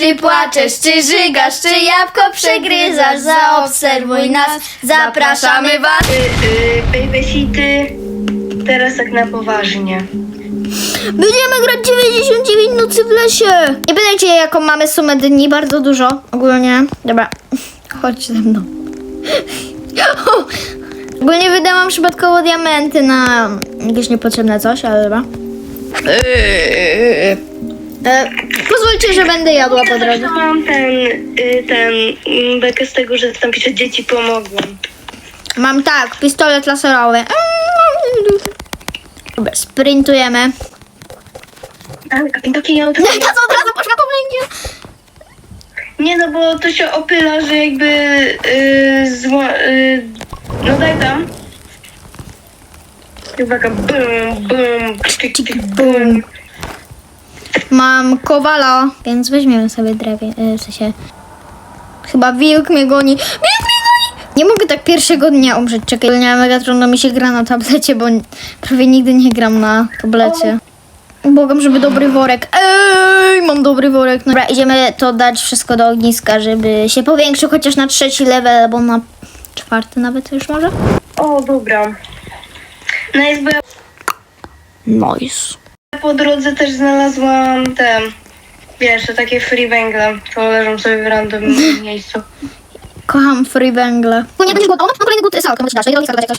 Czy płaczesz, czy żygasz, czy jabłko przegryzasz, zaobserwuj nas, zapraszamy was. Yy, babysity, teraz tak na poważnie. Będziemy grać 99 nocy w lesie. Nie pytajcie, jaką mamy sumę dni, bardzo dużo ogólnie. Dobra, chodź ze mną. Ogólnie wydałam przypadkowo diamenty na jakieś niepotrzebne coś, ale dobra. E, pozwólcie, że będę jadła po drodze. Mam ten, y, ten mm, bekę z tego, że tam pisze dzieci pomogą. Mam tak, pistolet laserowy. Dobra, sprintujemy. Ale taki ja to co od razu poszła po będzie. Nie no, bo to się opyla, że jakby yy, zła, yy, no daj tam. Taka bum, bum, tyk, tyk, bum. Mam kowala, więc weźmiemy sobie drewie, e, w sensie... Chyba wilk mnie goni. Wilk mnie goni! Nie mogę tak pierwszego dnia umrzeć. Czekaj, nie mega trudno mi się gra na tablecie, bo prawie nigdy nie gram na tablecie. Błagam, żeby dobry worek. Ej, mam dobry worek. Dobra, idziemy to dać wszystko do ogniska, żeby się powiększył chociaż na trzeci level, albo na czwarty nawet już może. O, dobra. Nice, bo ja Nice. Po drodze też znalazłam te, wiesz, te takie free węgle, to leżą sobie w random miejscu. Kocham free węgle. Nie, to jest głód. O, mam kolejny głód salka, możesz dać. Dodać.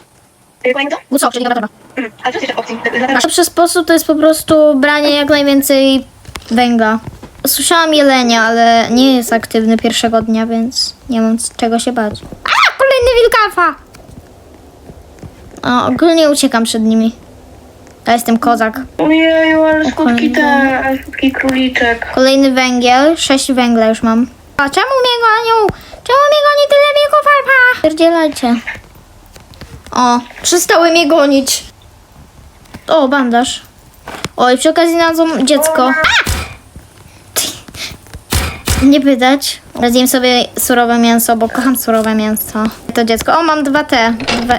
Yy, Kolejny to? Głód sok, czyli dobra, dobra. Mm, A co jest jeszcze opcji? Najlepszy sposób to jest po prostu branie jak najwięcej węgla. Słyszałam jelenia, ale nie jest aktywny pierwszego dnia, więc nie mam z czego się bać. A, kolejny wilkafa! O, ogólnie uciekam przed nimi. Ja jestem kozak. Ojeju, ale skutki te, ale skutki króliczek. Kolejny węgiel, sześć węgla już mam. A czemu mnie gonią? Czemu mnie goni tyle wilków, Pierdzielajcie. O, przestały mnie gonić. O, bandaż. Oj, przy okazji znalazłam dziecko. A! Nie pytać. Zjem sobie surowe mięso, bo kocham surowe mięso. To dziecko. O, mam dwa te.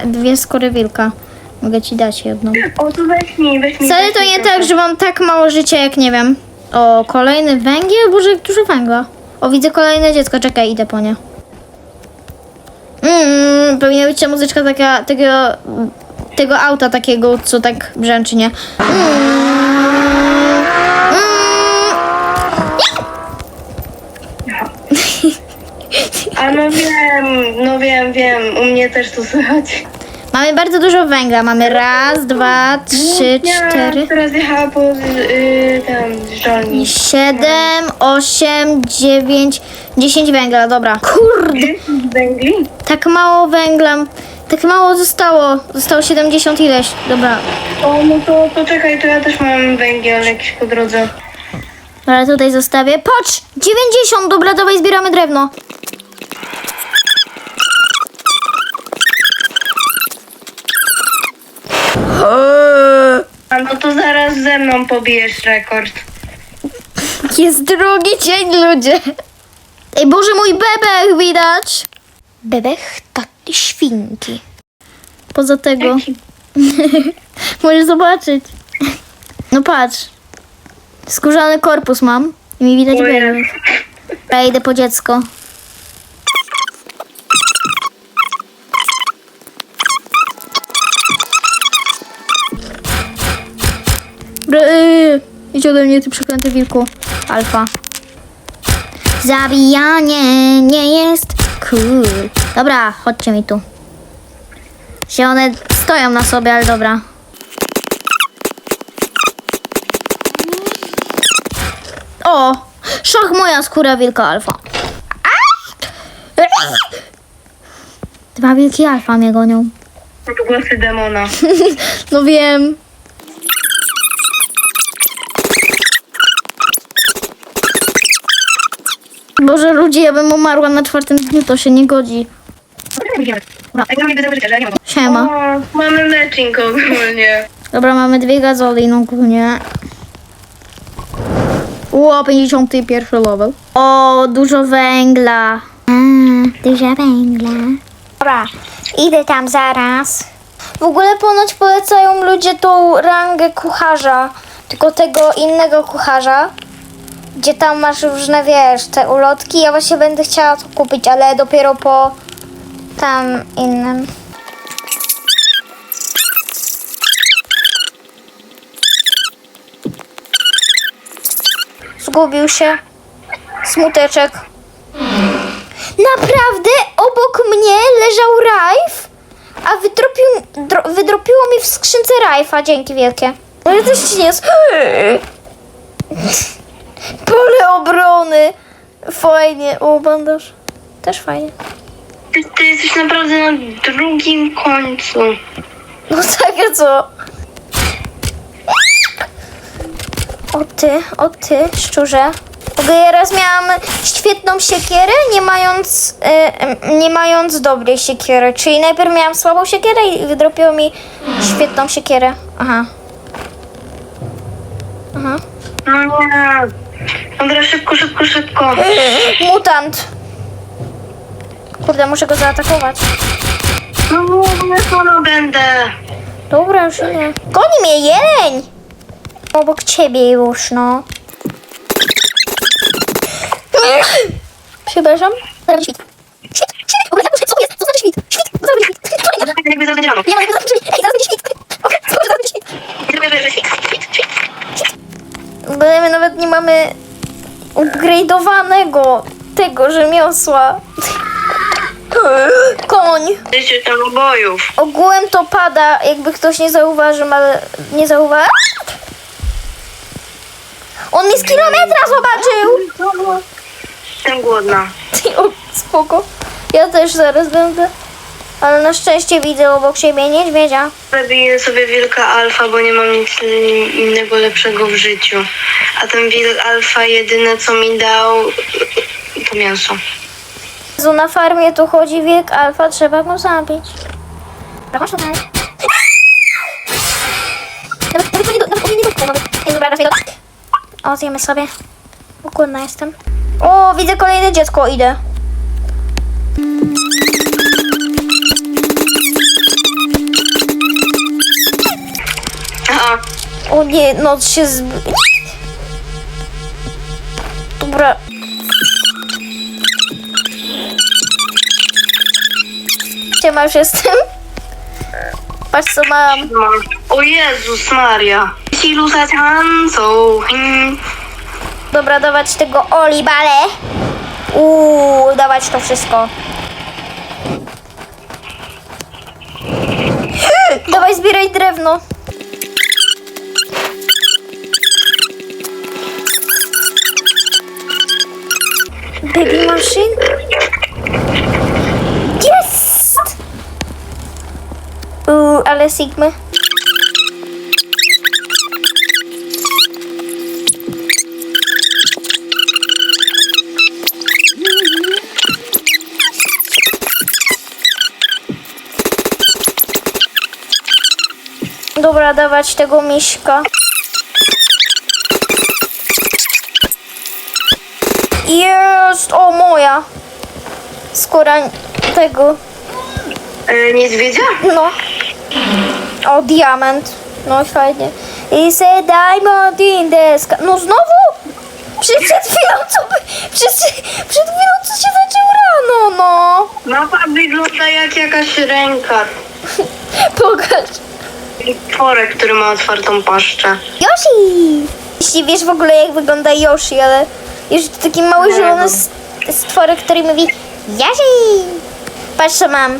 Dwie skóry wilka. Mogę ci dać jedną. O, tu weź mi, weź mi. Wcale weź to mi nie tak, że mam tak mało życia, jak nie wiem. O, kolejny węgiel? Boże, jak dużo węgla. O, widzę kolejne dziecko. Czekaj, idę po nie. Mm, powinna być ta muzyczka taka, tego, tego auta takiego, co tak brzęczy, nie? Mm. A no wiem, no wiem, wiem, u mnie też to słychać. Mamy bardzo dużo węgla. Mamy raz, dwa, trzy, cztery. teraz jechała po yy, tam żolni. Siedem, osiem, dziewięć, dziesięć węgla, dobra. Kurde, Węgli? tak mało węgla, tak mało zostało. Zostało 70 ileś, dobra. O, no to poczekaj, to ja też mam węgiel jakiś po drodze. Dobra, tutaj zostawię. Patrz, 90, dobra, dawaj zbieramy drewno. A no to zaraz ze mną pobijesz rekord. Jest drugi dzień, ludzie. Ej, Boże, mój bebech widać. Bebech taty świnki. Poza tego, możesz zobaczyć. No patrz. Skórzany korpus mam i mi widać Ojej. bebech. Ja idę po dziecko. Ry- Idź ode mnie, ty przeklęty wilku. Alfa. Zabijanie nie jest cool. Dobra, chodźcie mi tu. Się one stoją na sobie, ale dobra. O! Szach moja skóra wilka alfa. Dwa wilki alfa mnie gonią. To tu głosy demona. No wiem. Boże, ludzie, ja bym umarła na czwartym dniu, to się nie godzi. Jak mam że ja nie mam. Siema. O, mamy matching ogólnie. Dobra, mamy dwie gazoli, no ogólnie. Ło, 51 level. O, dużo węgla. A, dużo węgla. Dobra, idę tam zaraz. W ogóle ponoć polecają ludzie tą rangę kucharza. Tylko tego innego kucharza. Gdzie tam masz różne, wiesz, te ulotki. Ja właśnie będę chciała to kupić, ale dopiero po tam innym. Zgubił się. Smuteczek. Naprawdę obok mnie leżał Rajf, a wydropił, dro, wydropiło mi w skrzynce Rajfa. Dzięki wielkie. Ja też ci nie jest. Pole obrony. Fajnie. O, bandaż. Też fajnie. Ty, ty jesteś naprawdę na drugim końcu. No tak, a co? O ty, o ty, szczurze. Ogóle ja raz miałam świetną siekierę, nie mając, e, nie mając dobrej siekiery. Czyli najpierw miałam słabą siekierę i wydropiło mi świetną siekierę. Aha. Aha. No. Dobra, szybko, szybko, szybko. Mutant. Kurde, muszę go zaatakować. No nie, solo będę. Dobra, już nie. Goni mnie jeleń! Obok ciebie już, no. Przepraszam. Zaraz świt. Świt, świt! Jak co jest? Co znaczy świt? Świt! Zaraz będzie świt! Jakby zaraz będzie rano. Mamy upgrade'owanego tego rzemiosła. Koń. Życie tam obojów. Ogółem to pada, jakby ktoś nie zauważył, ale nie zauważył. On mnie z kilometra zobaczył! Jestem głodna. Ty, o, spoko. Ja też zaraz będę. Ale na szczęście widzę obok siebie niedźwiedzia. Zabiję sobie wilka alfa, bo nie mam nic innego lepszego w życiu. A ten wilk alfa jedyne co mi dał to mięso. Jezu, na farmie tu chodzi wilk alfa, trzeba go zabić. Proszę tutaj. Nawet, nawet, nawet. O, zjemy sobie. Bo Głodna jestem. O, widzę kolejne dziecko, idę. O nie, noc się zb... Dobra. Siema, już jestem. Patrz co mam. O Jezus Maria. Silu co? Dobra, dawać tego olibale. Uuu, dawać to wszystko. Dawaj, zbieraj drewno. Baby machine? Jest! Uuu, ale Sigmy. Dobra, dawać tego miśka. Jest! O, moja! Skóra tego. E, niedźwiedzia? No. O, diament. No fajnie. I say diamond in the sky. No znowu? Przed, przed chwilą co by... Przed, przed chwilą co się zaczął rano, no. Mapa wygląda jak jakaś ręka. Pokaż. Tworek, który ma otwartą paszczę. Yoshi! Jeśli wiesz w ogóle jak wygląda Yoshi, ale to taki mały zielony stworek, który mówi Yoshi! Patrz co mam.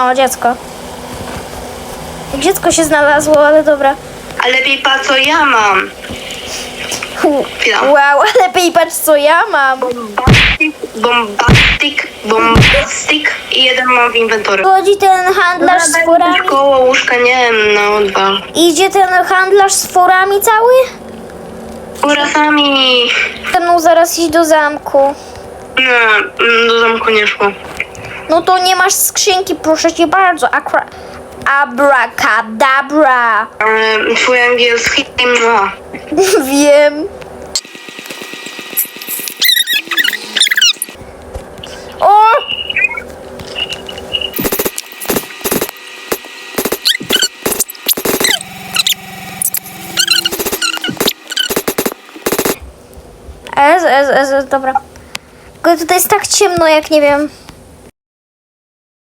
O, dziecko. Dziecko się znalazło, ale dobra. A lepiej pa co ja mam. Chwila. Wow, a lepiej patrz co ja mam. Bombastic, bombastic, bombastic i jeden mam w inwentory. Chodzi ten handlarz z furami. Koło łóżka, nie wiem, no dwa. Idzie ten handlarz z furami cały? Urasami. Ze mną zaraz iść do zamku. Nie, mm, do zamku nie szło. No to nie masz skrzynki, proszę cię bardzo. Akra... Abracadabra. E, twój angielski ma. Wiem. O! Dobra. Tylko tutaj jest tak ciemno, jak nie wiem.